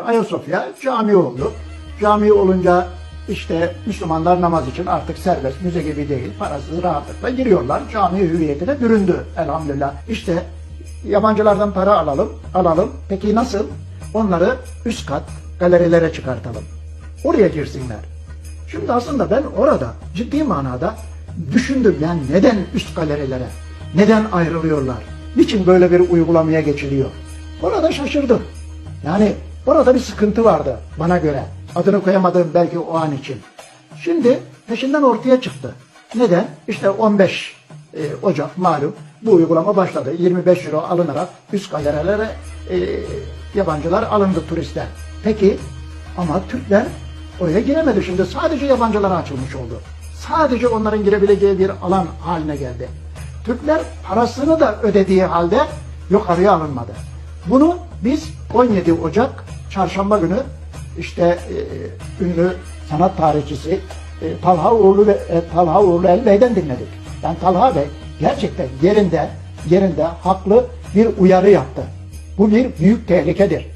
Ayasofya cami oldu. Cami olunca işte Müslümanlar namaz için artık serbest, müze gibi değil, parasız rahatlıkla giriyorlar. Cami hüviyetine büründü elhamdülillah. İşte yabancılardan para alalım, alalım. Peki nasıl? Onları üst kat galerilere çıkartalım. Oraya girsinler. Şimdi aslında ben orada ciddi manada düşündüm yani neden üst galerilere, neden ayrılıyorlar, niçin böyle bir uygulamaya geçiliyor? Orada şaşırdım. Yani orada bir sıkıntı vardı bana göre. Adını koyamadığım belki o an için. Şimdi peşinden ortaya çıktı. Neden? İşte 15 e, Ocak malum bu uygulama başladı. 25 euro alınarak üst galerilere e, yabancılar alındı turistler. Peki ama Türkler oraya giremedi şimdi. Sadece yabancılara açılmış oldu. Sadece onların girebileceği bir alan haline geldi. Türkler parasını da ödediği halde yukarıya alınmadı. Bunu biz 17 Ocak çarşamba günü işte e, ünlü sanat tarihçisi e, Talha Uğurlu ve e, Talha Uğurlu El Bey'den dinledik. Yani Talha Bey gerçekten yerinde yerinde haklı bir uyarı yaptı. Bu bir büyük tehlikedir.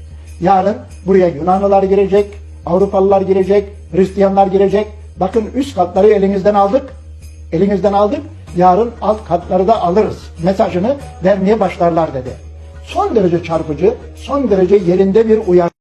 Yarın buraya Yunanlılar girecek, Avrupalılar girecek, Hristiyanlar girecek. Bakın üst katları elinizden aldık. Elinizden aldık. Yarın alt katları da alırız. Mesajını vermeye başlarlar dedi. Son derece çarpıcı, son derece yerinde bir uyarı.